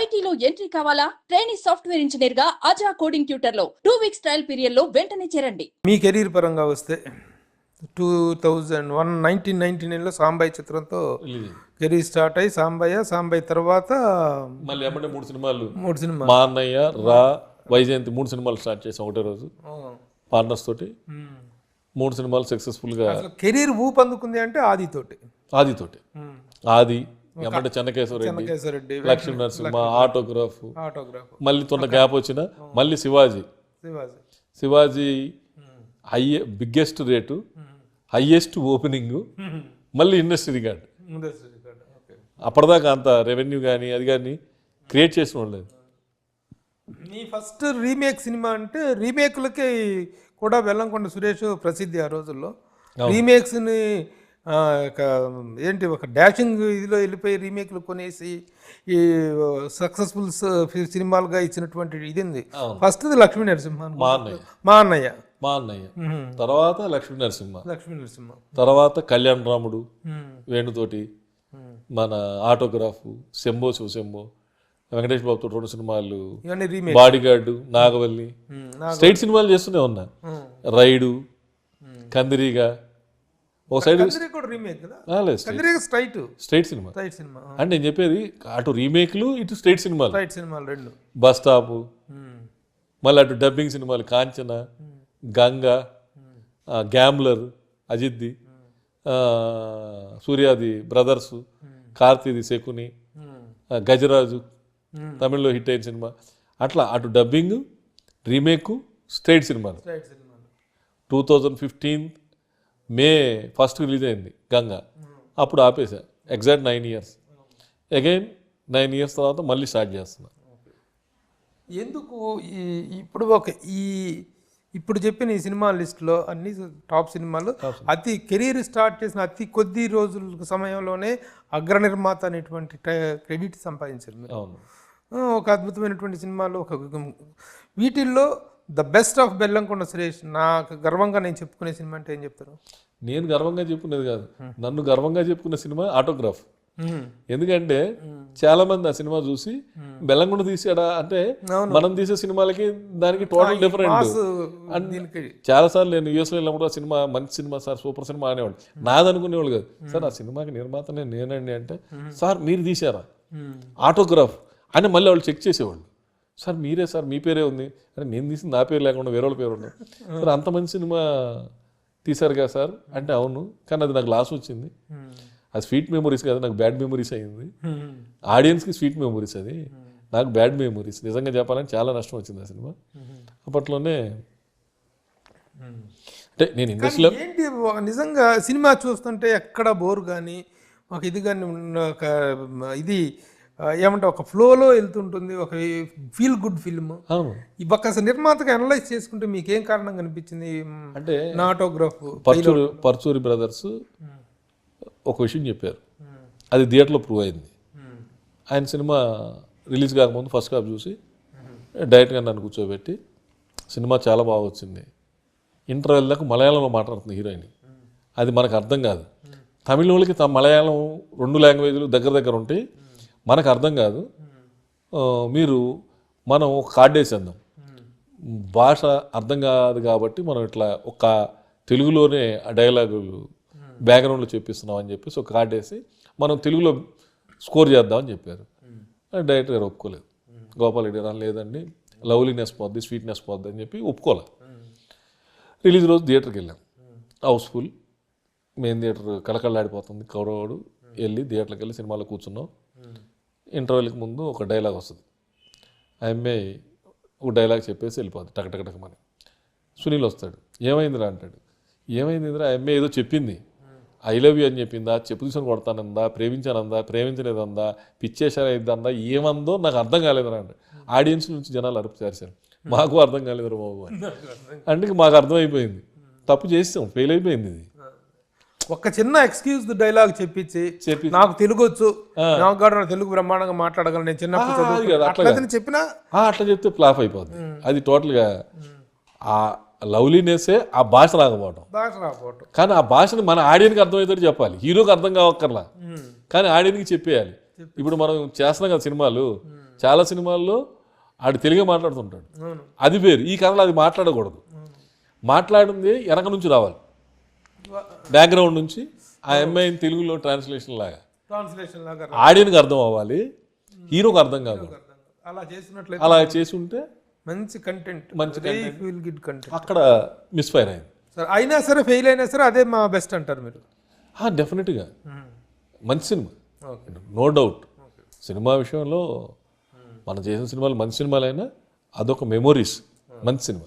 ఐటీలో ఎంట్రీ కావాలా? Training software ఇంజనీర్గా అజా కోడింగ్ ట్యూటర్లో టూ వీక్స్ ట్రయల్ పీరియడ్లో వెంటనే చేరండి. మీ కెరీర్ పరంగా వస్తే two thousand one nineteen ninety నైన్లో సాంబాయి చిత్రంతో కెరీర్ స్టార్ట్ అయ్యి సాంబయ్య సాంబాయి తర్వాత మళ్ళీ ఏమంటే మూడు సినిమాలు. మూడు సినిమా మా అన్నయ్య రా వైజయంతి మూడు సినిమాలు స్టార్ట్ చేసాం ఒకటే రోజు. పార్ట్నర్స్ తోటి. మూడు సినిమాలు సక్సెస్ఫుల్గా కెరీర్ ఊపు అందుకుంది అంటే ఆదితోటి. ఆదితోటి. ఆది లక్ష్మీ నరసింహ ఆటోగ్రాఫ్ ఆటోగ్రాఫ్. మళ్ళీ తొన్న గ్యాప్ వచ్చిన మళ్ళీ శివాజీ. శివాజీ. శివాజీ హయ్యే బిగ్గెస్ట్ రేటు హయ్యెస్ట్ ఓపెనింగ్ మళ్ళీ ఇండస్ట్రీ రికార్డ్. అప్పటిదాకా అంత రెవెన్యూ కానీ అది కానీ క్రియేట్ చేసిన వాళ్ళు మీ ఫస్ట్ రీమేక్ సినిమా అంటే రీమేక్లకి కూడా వెల్లంకొండ సురేష్ ప్రసిద్ధి ఆ రోజుల్లో. రీమేక్స్ని ఏంటి ఒక డాషింగ్ ఇదిలో వెళ్ళిపోయి రీమేక్లు కొనేసి ఈ సక్సెస్ఫుల్ సినిమాలుగా ఇచ్చినటువంటి ఇది ఉంది ఫస్ట్ది లక్ష్మీ నరసింహ మా అన్నయ్య మా అన్నయ్య. మా అన్నయ్య తర్వాత లక్ష్మీ నరసింహ. లక్ష్మీ నరసింహ. తర్వాత కళ్యాణ్ రాముడు. వేణుతోటి మన ఆటోగ్రాఫ్ శంభో శివశంభో వెంకటేష్ బాబుతో రెండు సినిమాలు బాడీ గార్డు నాగవల్లి. స్ట్రైట్ సినిమాలు చేస్తూనే ఉన్నా. రైడు కందిరీగా ఒక side straight straight cinema straight cinema అంటే నేను చెప్పేది? అటు రీమేక్లు ఇటు స్ట్రైట్ సినిమాలు స్ట్రైట్ సినిమాలు రెండు. బస్ స్టాప్ మ్మ్. మళ్ళీ అటు డబ్బింగ్ సినిమాలు కాంచన గంగ ఆ, గ్యాంబ్లర్ అజిత్ది ఆ, సూర్యాది బ్రదర్స్ కార్తీది శకుని గజరాజు తమిళ్ళో హిట్ అయిన సినిమా అట్లా అటు డబ్బింగ్ రీమేక్ స్ట్రైట్ సినిమాలు స్ట్రైట్ సినిమాలు two thousand fifteen May first release అయింది గంగ. అప్పుడు ఆపేసా exact nine years again nine years తర్వాత మళ్ళీ స్టార్ట్ చేస్తున్నా. ఎందుకు ఈ ఇప్పుడు ఒక ఈ ఇప్పుడు చెప్పిన ఈ సినిమా లిస్టులో అన్ని టాప్ సినిమాలు అతి కెరీర్ స్టార్ట్ చేసిన అతి కొద్ది రోజుల సమయంలోనే అగ్ర నిర్మాత అనేటువంటి క్రెడిట్ సంపాదించారు అవును. ఒక అద్భుతమైనటువంటి సినిమాలు ఒక వీటిల్లో the best of Bellamkonda Suresh నాకు గర్వంగా నేను చెప్పుకునే సినిమా అంటే ఏం చెప్తారు? నేను గర్వంగా చెప్పుకునేది కాదు. నన్ను గర్వంగా చెప్పుకున్న సినిమా ఆటోగ్రాఫ్. ఎందుకంటే చాలా మంది ఆ సినిమా చూసి బెల్లంకొండ తీసాడా అంటే మనం తీసే సినిమాలకి దానికి టోటల్ డిఫరెంట్ చాలా సార్లు నేను యూఎస్లో వెళ్ళినప్పుడు ఆ సినిమా మంచి సినిమా సార్ సూపర్ సినిమా అనేవాళ్ళు నాది అనుకునేవాళ్ళు కాదు. సార్ ఆ సినిమాకి నిర్మాత నేను నేనండి అంటే సార్ మీరు తీశారా? ఆటోగ్రాఫ్. అని మళ్ళీ వాళ్ళు చెక్ చేసేవాళ్ళు. సార్ మీరే సార్ మీ పేరే ఉంది. అంటే నేను తీసింది నా పేరు లేకుండా వేరే వాళ్ళ పేరు ఉండదు సార్ అంత మంచి సినిమా తీశారు కదా సార్. అంటే అవును కానీ అది నాకు లాస్ వచ్చింది. అది స్వీట్ మెమరీస్ కాదు నాకు బ్యాడ్ మెమరీస్ అయింది. ఆడియన్స్కి స్వీట్ మెమరీస్ అది. నాకు బ్యాడ్ మెమరీస్ నిజంగా చెప్పాలంటే చాలా నష్టం వచ్చింది ఆ సినిమా. అప్పట్లోనే అంటే నేను ఇండస్ట్రీలో ఏంటి నిజంగా సినిమా చూస్తుంటే ఎక్కడ బోర్ కానీ ఒక ఇది కానీ ఒక ఇది ఆ, ఏమంటే ఒక ఫ్లోలో వెళ్తుంటుంది ఒక ఫీల్ గుడ్ ఫిల్మ్. ఈ నిర్మాతగా అనలైజ్ చేసుకుంటే మీకు ఏం కారణం కనిపించింది? అంటే నా ఆటోగ్రాఫ్ పర్చూరి పర్చూరి బ్రదర్స్ ఒక విషయం చెప్పారు. అది థియేటర్లో ప్రూవ్ అయింది. ఆయన సినిమా రిలీజ్ కాకముందు ఫస్ట్ కాప్ చూసి డైరెక్ట్గా నన్ను కూర్చోబెట్టి సినిమా చాలా బాగా వచ్చింది. ఇంటర్వెల్ దాకా మలయాళంలో మాట్లాడుతుంది హీరోయిన్. అది మనకు అర్థం కాదు. తమిళ వాళ్ళకి మలయాళం రెండు లాంగ్వేజ్లు దగ్గర దగ్గర ఉంటాయి మనకు అర్థం కాదు మీరు మనం ఒక కార్డు వేసేద్దాం. భాష అర్థం కాదు కాబట్టి మనం ఇట్లా ఒక తెలుగులోనే ఆ డైలాగులు బ్యాక్గ్రౌండ్లో చెప్పిస్తున్నాం అని చెప్పేసి ఒక కార్డు వేసి మనం తెలుగులో స్కోర్ చేద్దామని చెప్పారు. డైరెక్టర్ గారు ఒప్పుకోలేదు. గోపాల్ రెడ్డి గారు లేదండి లవ్లీనెస్ పోద్ది స్వీట్నెస్ పోద్ది అని చెప్పి ఒప్పుకోలే. రిలీజ్ రోజు థియేటర్కి వెళ్ళాం. హౌస్ఫుల్ మెయిన్ థియేటర్ కళకళలాడిపోతుంది. కౌరవాడు వెళ్ళి థియేటర్కి వెళ్ళి సినిమాలో కూర్చున్నాం. ఇంటర్వెల్కి ముందు ఒక డైలాగ్ వస్తుంది. ఆ అమ్మాయి ఒక డైలాగ్ చెప్పేసి వెళ్ళిపోద్ది టక టక టకమని సునీల్ వస్తాడు ఏమైందిరా అంటాడు. ఏమైందిరా ఆ అమ్మాయి ఏదో చెప్పింది. ఐ లవ్ యూ అని చెప్పిందా చెప్పు తీసుకొని కొడతానందా ప్రేమించానందా ప్రేమించలేదందా పిచ్చేసారైందా ఏమందో నాకు అర్థం కాలేదురా అంటే ఆడియన్స్ నుంచి జనాలు అరుపు చేశారు మాకు అర్థం కాలేదురా బాబు అని. అంటే మాకు అర్థమైపోయింది. తప్పు చేస్తాం ఫెయిల్ అయిపోయింది ఇది. ఒక చిన్న ఎక్స్క్యూజ్ డైలాగ్ చెప్పించి చెప్పి నాకు తెలుగు వచ్చు నాకు కూడా తెలుగు బ్రహ్మాండంగా మాట్లాడగలను. నేను చిన్నప్పుడు అట్లా చెప్పినా? అట్లా చెప్తే ఫ్లాప్ అయిపోద్ది. అది టోటల్గా ఆ లవ్లీనెస్సే ఆ భాష రాకపోవడం భాష రాకపోవటం. కానీ ఆ భాషను మన ఆడియన్కి అర్థమయ్యేటట్టు చెప్పాలి. హీరోకి అర్థం కావక్కర్లా. కానీ ఆడియన్కి చెప్పేయాలి. ఇప్పుడు మనం చేస్తున్నాం కదా సినిమాలు. చాలా సినిమాల్లో ఆడు తెలుగే మాట్లాడుతుంటాడు. అది వేరు. ఈ కథలో అది మాట్లాడకూడదు. మాట్లాడింది వెనక నుంచి రావాలి. బ్యాక్గ్రౌండ్ నుంచి ఆ అమ్మాయిని తెలుగులో ట్రాన్స్లేషన్ లాగా. ట్రాన్స్లేషన్ లాగా ఆడియన్కి అర్థం అవ్వాలి. హీరోకి అర్థం కాదు. అలా చేసినట్లయితే అలా చేసి ఉంటే మంచి కంటెంట్ మంచి ఫీల్ గుడ్ కంటెంట్ అక్కడ మిస్ఫైర్ అయింది. సరే అయినా సరే ఫెయిల్ అయినా సరే అదే మా బెస్ట్ అంటారు మీరు. డెఫినెట్గా మంచి cinema. Okay no doubt cinema విషయంలో మనం చేసిన సినిమాలు మంచి సినిమాలైనా అదొక మెమొరీస్ మంచి సినిమా.